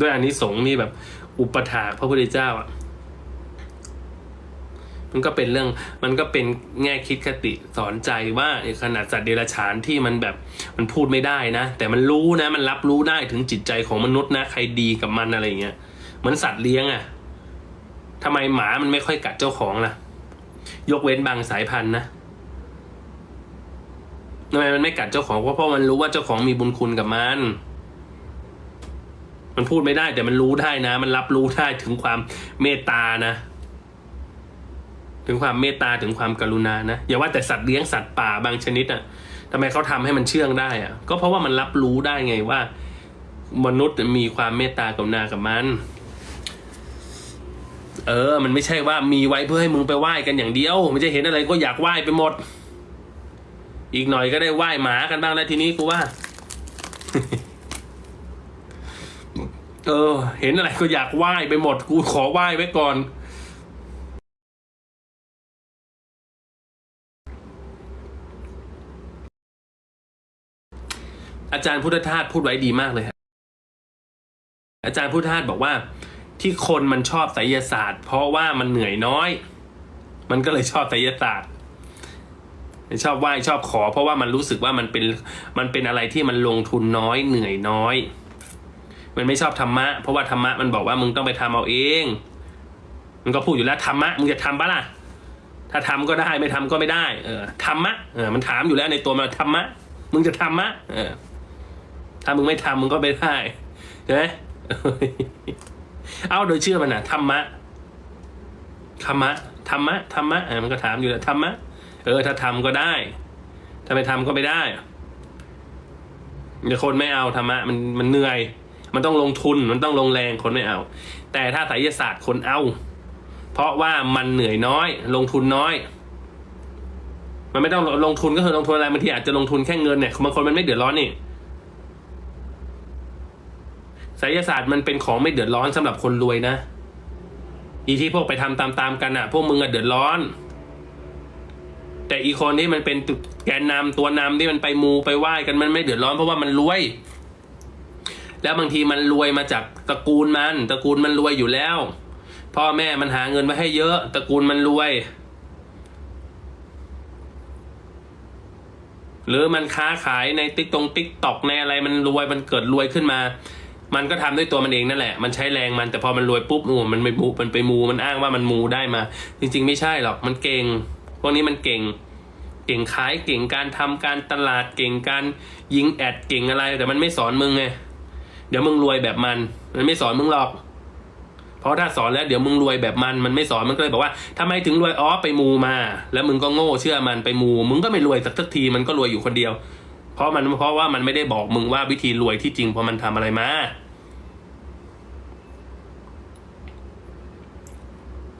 ด้วยอันนี้สงนี่แบบ อุปถากพระพุทธเจ้าอะ มันก็เป็นเรื่อง มันก็เป็นแง่คิดคติสอนใจว่าขนาดสัตว์เดรัจฉานที่มันแบบมันพูดไม่ได้นะ แต่มันรู้นะ มันรับรู้ได้ถึงจิตใจของมนุษย์นะ ใครดีกับมันอะไรเงี้ยเหมือนสัตว์เลี้ยงอะ่ะทำไมหมามันไม่ค่อยกัดเจ้าของล่ะ ยกเว้นบางสายพันธุ์นะทำไมมันไม่กัดเจ้าของเพราะเพราะมันรู้ว่าเจ้าของมีบุญคุณกับมัน มันพูดไม่ได้แต่มันรู้ได้นะ มันรับรู้ได้ถึงความเมตตานะ ถึงความเมตตาถึงความกรุณานะอย่าว่าแต่สัตว์เลี้ยงสัตว์ป่าบางชนิดอะทำไมเขาทำให้มันเชื่องได้อะ ก็เพราะว่ามันรับรู้ได้ไงว่า มนุษย์มีความเมตตากรุณากับมัน เออ มันไม่ใช่ว่ามีไว้เพื่อให้มึงไปไหว้กันอย่างเดียวไม่ใช่เห็นอะไรก็อยากไหว้ไปหมด อีกหน่อยก็ได้ไหว้หมากันบ้างแล้วทีนี้กูว่า เออ เห็นอะไรก็อยากไหว้ไปหมด กูขอไหว้ไว้ก่อน อาจารย์พุทธทาสพูดไว้ดีมากเลยครับอาจารย์พุทธทาสบอกว่า ที่คนมันชอบไสยศาสตร์ เพราะว่ามันเหนื่อยน้อย มันก็เลยชอบไสยศาสตร์ชอบไหว้ชอบขอ เพราะว่ามันรู้สึกว่ามันเป็นมันเป็นอะไรที่มันลงทุนน้อยเหนื่อยน้อย มันไม่ชอบธรรมะ เพราะว่าธรรมะมันบอกว่ามึงต้องไปทำเอาเอง มันก็พูดอยู่แล้วธรรมะมึงจะทำปะล่ะ ถ้าทำก็ได้ไม่ทำก็ไม่ได้ เออธรรมะเออมันถามอยู่แล้วในตัวมันธรรมะมึงจะทำมะเออถ้ามึงไม่ทำมึงก็ไม่ได้ใช่ไหมเอาโดยเชื่อมันนะธรรมะธรรมะธรรมะธรรมะเออมันก็ถามอยู่แล้วธรรมะเออ ถ้าทำก็ได้ ถ้าไม่ทำก็ไม่ได้เดี๋ยวคนไม่เอาธรรมะมันมันเหนื่อย มันต้องลงทุนมันต้องลงแรงคนไม่เอา แต่ถ้าไสยศาสตร์คนเอา เพราะว่ามันเหนื่อยน้อย ลงทุนน้อย มันไม่ต้องลงทุนก็คือลงทุนอะไรบางทีอาจจะลงทุนแค่เงินเนี่ยบางคนมันไม่เดือดร้อนนี่ไสยศาสตร์มันเป็นของไม่เดือดร้อนสำหรับคนรวยนะอีที่พวกไปทำตามๆกันอะพวกมึงอะเดือดร้อน แต่อีคนที่มันเป็นแกนนำตัวนำที่มันไปมูไปไหว้กันมันไม่เดือดร้อนเพราะว่ามันรวย แล้วบางทีมันรวยมาจากตระกูลมัน ตระกูลมันรวยอยู่แล้ว พ่อแม่มันหาเงินมาให้เยอะ ตระกูลมันรวย หรือมันค้าขายในติ๊กตรงติ๊กตอกในอะไรมันรวยมันเกิดรวยขึ้นมา มันก็ทำด้วยตัวมันเองนั่นแหละ มันใช้แรงมันแต่พอมันรวยปุ๊บโอ้มันไปมูมันไปมูมันอ้างว่ามันมูได้มา จริง ๆ ไม่ใช่หรอกมันเก่งพวกนี้มันเก่งเก่งขายเก่งการทำการตลาดเก่งการยิงแอดเก่งอะไร แต่มันไม่สอนมึงไง เดี๋ยวมึงรวยแบบมัน มันไม่สอนมึงหรอก เพราะถ้าสอนแล้วเดี๋ยวมึงรวยแบบมัน มันไม่สอนมันก็เลยบอกว่าทำไมถึงรวยอ๋อไปมูมา แล้วมึงก็โง่เชื่อมันไปมู มึงก็ไม่รวยสักทักทีมันก็รวยอยู่คนเดียว เพราะมันเพราะว่ามันไม่ได้บอกมึงว่าวิธีรวยที่จริงเพราะมันทำอะไรมา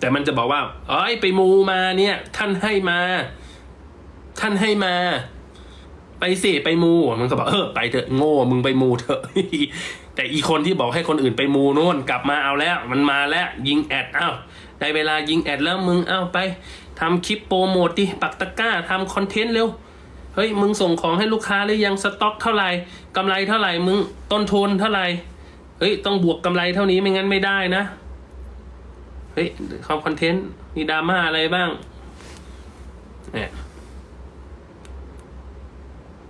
แต่มันจะบอกว่าเอ้ยไปมูมาเนี่ย ท่านให้มา ท่านให้มา ไปสิไปมูมันก็บอกเออไปเถอะโง่มึงไปมูเถอะ แต่อีคนที่บอกให้คนอื่นไปมูโน่นกลับมาเอาแล้ว มันมาแล้วยิงแอดอ้าวได้เวลายิงแอดแล้วมึงเอาไปทำคลิปโปรโมทดิปักตะก้าทำคอนเทนต์เร็วเฮ้ยมึงส่งของให้ลูกค้าหรือยังสต็อกเท่าไหร่กำไรเท่าไหร่มึงต้นทุนเท่าไหร่เฮ้ยต้องบวกกำไรเท่านี้ไม่งั้นไม่ได้นะเฮ้ยทำคอนเทนต์มีดราม่าอะไรบ้างเนี่ย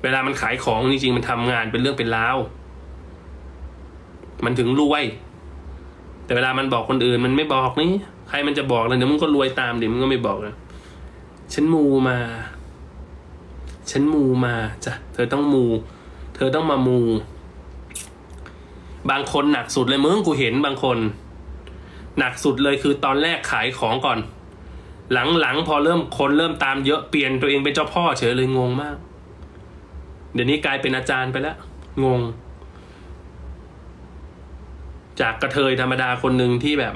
เวลามันขายของจริงๆ มันทำงานเป็นเรื่องเป็นราว มันถึงรวย แต่เวลามันบอกคนอื่น มันไม่บอกนี่ ใครมันจะบอกเลยเดี๋ยวมึงก็รวยตามเดี๋ยวมึงก็ไม่บอกนะฉันมูมา ฉันมูมาจ้ะ เธอต้องมู เธอต้องมามู บางคนหนักสุดเลยมึงกูเห็นบางคน หนักสุดเลยคือตอนแรกขายของก่อน หลังๆพอเริ่มคนเริ่มตามเยอะเปลี่ยนตัวเองเป็นเจ้าพ่อเฉยเลยงงมาก เดี๋ยวนี้กลายเป็นอาจารย์ไปแล้ว งง จากกระเทยธรรมดาคนหนึ่งที่แบบ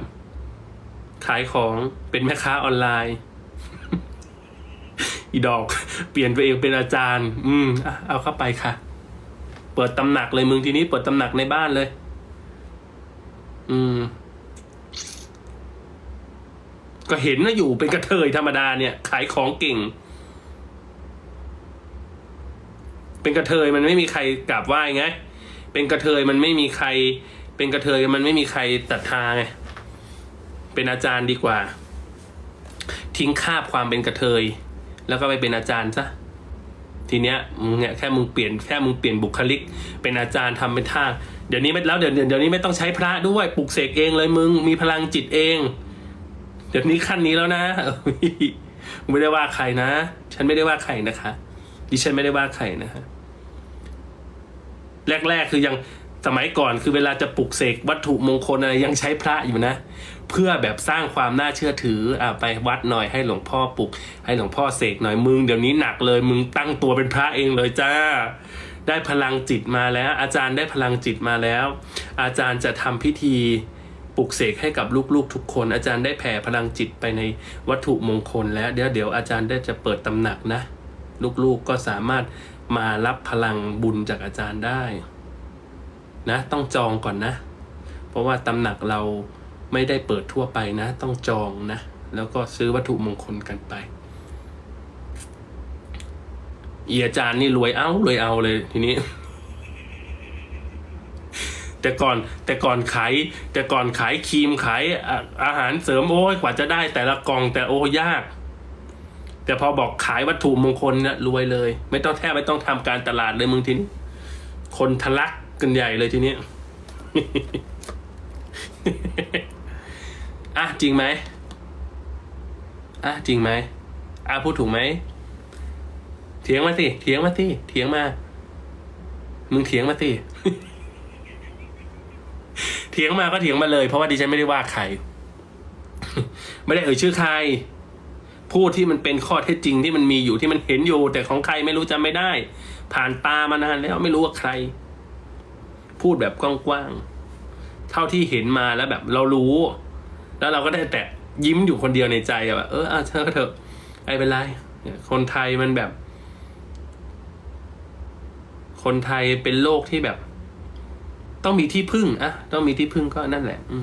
ขายของเป็นแม่ค้าออนไลน์ อีดอก เปลี่ยนตัวเองเป็นอาจารย์ อืมเอาเข้าไปค่ะ เปิดตำหนักเลยมึงทีนี้เปิดตำหนักในบ้านเลย อืมก็เห็นนะอยู่เป็นกระเทยธรรมดาเนี่ย ขายของเก่ง เป็นกระเทยมันไม่มีใครกราบไหว้ไง เป็นกระเทยมันไม่มีใคร เป็นกระเทยมันไม่มีใครศรัทธาไง เป็นอาจารย์ดีกว่า ทิ้งคาบความเป็นกระเทย แล้วก็ไปเป็นอาจารย์ซะ ทีเนี้ยมึงเนี่ยแค่มึงเปลี่ยนแค่มึงเปลี่ยนบุคลิก เป็นอาจารย์ทำเป็นท่าเดี๋ยวนี้ไม่แล้วเดี๋ยวเดี๋ยวนี้ไม่ต้องใช้พระด้วยปลุกเสกเองเลยมึงมีพลังจิตเอง เดี๋ยวนี้ขั้นนี้แล้วนะไม่ได้ว่าใครนะ ฉันไม่ได้ว่าใครนะคะ ดิฉันไม่ได้ว่าใครนะฮะแรก ๆ คือยังสมัยก่อนคือเวลาจะปลุกเสกวัตถุมงคลอะไรยังใช้พระอยู่นะ เพื่อแบบสร้างความน่าเชื่อถืออ่าไปวัดหน่อยให้หลวงพ่อปลุก ให้หลวงพ่อเสกหน่อยมึงเดี๋ยวนี้หนักเลยมึงตั้งตัวเป็นพระเองเลยจ้า ได้พลังจิตมาแล้ว อาจารย์ได้พลังจิตมาแล้ว อาจารย์จะทำพิธีปลุกเสกให้กับลูกๆทุกคน อาจารย์ได้แผ่พลังจิตไปในวัตถุมงคลแล้วเดี๋ยวเดี๋ยวอาจารย์ได้จะเปิดตำหนักนะ ลูกๆก็สามารถมารับพลังบุญจากอาจารย์ได้ นะ ต้องจองก่อนนะ เพราะว่าตำหนักเราไม่ได้เปิดทั่วไปนะ ต้องจองนะ แล้วก็ซื้อวัตถุมงคลกันไปเอียอาจารย์นี่รวยเอารวยเอาเลยทีนี้ แต่ก่อนแต่ก่อนขายแต่ก่อนขายครีมขายอาอาหารเสริมโอ้ยกว่าจะได้แต่ละกล่องแต่โอ้ยาก แต่พอบอกขายวัตถุมงคลเนี่ยรวยเลย ไม่ต้องแทบไม่ต้องทำการตลาดเลยมึงทีนี้คนทะลักกันใหญ่เลยทีนี้อะจริงไหมอะจริงไหมอะพูดถูกไหมเถียงมาสิเถียงมาสิเถียงมา มึงเถียงมาสิเถียงมาก็เถียงมาเลย เพราะว่าดิฉันไม่ได้ว่าใคร ไม่ได้เอ่ยชื่อใคร พูดที่มันเป็นข้อเท็จจริงที่มันมีอยู่ที่มันเห็นอยู่ แต่ของใครไม่รู้จำไม่ได้ ผ่านตามานานแล้วไม่รู้ว่าใคร พูดแบบกว้างๆเท่าที่เห็นมาแล้วแบบเรารู้ แล้วเราก็ได้แต่ยิ้มอยู่คนเดียวในใจแบบเออเอาเธอเถอะไม่เป็นไรเนี่ยคนไทยมันแบบ คนไทยเป็นโลกที่แบบ ต้องมีที่พึ่งอะต้องมีที่พึ่งก็นั่นแหละ อื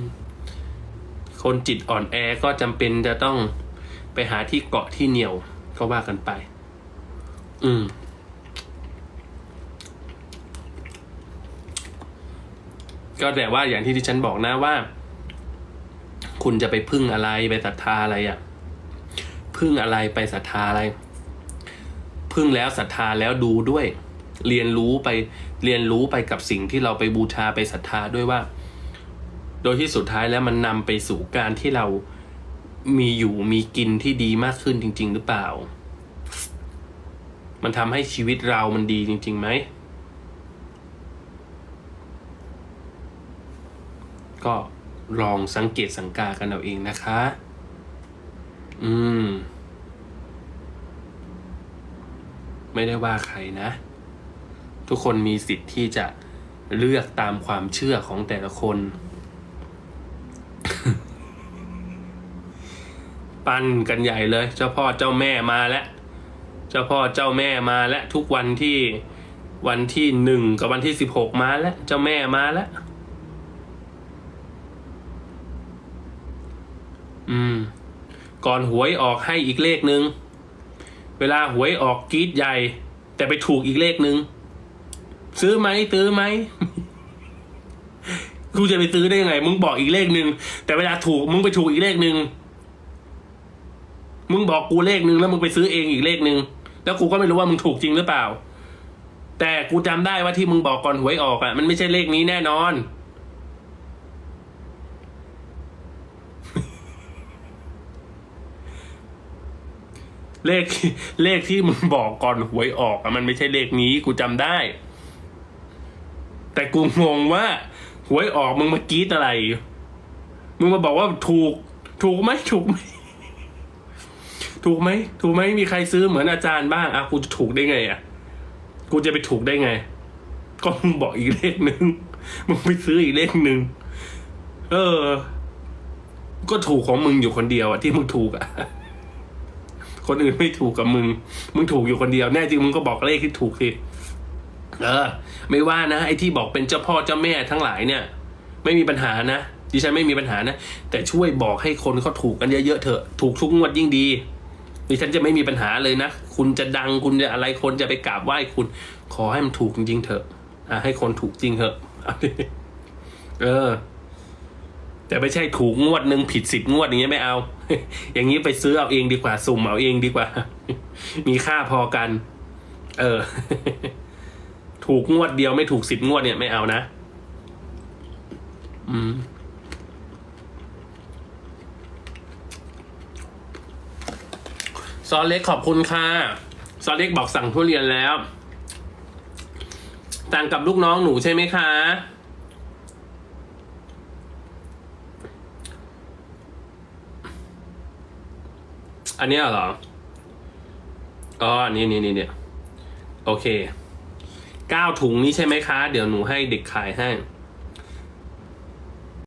คนจิตอ่อนแอก็จำเป็นจะต้อง ไปหาที่เกาะที่เหนียวก็ว่ากันไป อืม ก็แต่ว่าอย่างที่ที่ฉันบอกนะว่า คุณจะไปพึ่งอะไรไปศรัทธาอะไรอะ่ะ พึ่งอะไรไปศรัทธาอะไร พึ่งแล้วศรัทธาแล้วดูด้วย เรียนรู้ไปเรียนรู้ไปกับสิ่งที่เราไปบูชาไปศรัทธาด้วยว่า โดยที่สุดท้ายแล้วมันนำไปสู่การที่เรา มีอยู่มีกินที่ดีมากขึ้นจริง ๆ หรือเปล่า มันทำให้ชีวิตเรามันดีจริงๆไหม ก็ลองสังเกตสังกากันเอาเองนะคะ อืม ไม่ได้ว่าใครนะ ทุกคนมีสิทธิ์ที่จะเลือกตามความเชื่อของแต่ละคน ปั้นกันใหญ่เลย เจ้าพ่อเจ้าแม่มาแล้ว เจ้าพ่อเจ้าแม่มาแล้วทุกวันที่วันที่หนึ่งกับวันที่สิบหกมาแล้ว เจ้าแม่มาแล้ว อืม ก่อนหวยออกให้อีกเลขหนึ่งเวลาหวยออกกรีดใหญ่ แต่ไปถูกอีกเลขหนึ่งซื้อไหมซื้อไหมกูจะไปซื้อได้ยังไง มึงบอกอีกเลขหนึ่งแต่เวลาถูกมึงไปถูกอีกเลขหนึ่ง มึงบอกกูเลขหนึ่งแล้วมึงไปซื้อเองอีกเลขหนึ่งแล้วกูก็ไม่รู้ว่ามึงถูกจริงหรือเปล่า แต่กูจำได้ว่าที่มึงบอกก่อนหวยออกอะ่ะ มันไม่ใช่เลขนี้แน่นอน เลขเลขที่มึงบอกก่อนหวยออกอะมันไม่ใช่เลขนี้ กูจำได้ แต่กูงงว่าหวยออกมึงมากรีดอะไร มึงมาบอกว่าถูก ถูกไหมถูกไหม ถูกไหมถูกไหมมีใครซื้อเหมือนอาจารย์บ้างอะกูจะถูกได้ไงอะกูจะไปถูกได้ไง ก็มึงบอกอีกเลขหนึ่งมึงไปซื้ออีกเลขหนึ่งเออ ก็ถูกของมึงอยู่คนเดียวอะที่มึงถูกอะคนอื่นไม่ถูกกับมึง มึงถูกอยู่คนเดียว แน่จริงมึงก็บอกเลขที่ถูกสิ เออ ไม่ว่านะไอ้ที่บอกเป็นเจ้าพ่อเจ้าแม่ทั้งหลายเนี่ย ไม่มีปัญหานะดิฉันไม่มีปัญหานะ แต่ช่วยบอกให้คนเขาถูกกันเยอะๆเถอะ ถูกทุกงวดยิ่งดี ดิฉันจะไม่มีปัญหาเลยนะ คุณจะดังคุณจะอะไรคนจะไปกราบไหว้คุณ ขอให้มันถูกจริงเถอะอะให้คนถูกจริงเถอะเอาดิเออ แต่ไม่ใช่ถูกงวดหนึ่งผิดสิบงวดอย่างเงี้ยไม่เอา อย่างนี้ไปซื้อเอาเองดีกว่าสุ่มเอาเองดีกว่า มีค่าพอกัน เออ ถูกงวดเดียวไม่ถูกสิบงวดเนี่ยไม่เอานะ อืม ซอเล็กขอบคุณค่ะซอเล็กบอกสั่งทุเรียนแล้วสั่งกับลูกน้องหนูใช่ไหมคะ อันนี้เหรอ อ๋ออันนี้นี่นี่เนี่ย โอเค เก้าถุงนี้ใช่ไหมคะ เดี๋ยวหนูให้เด็กขายให้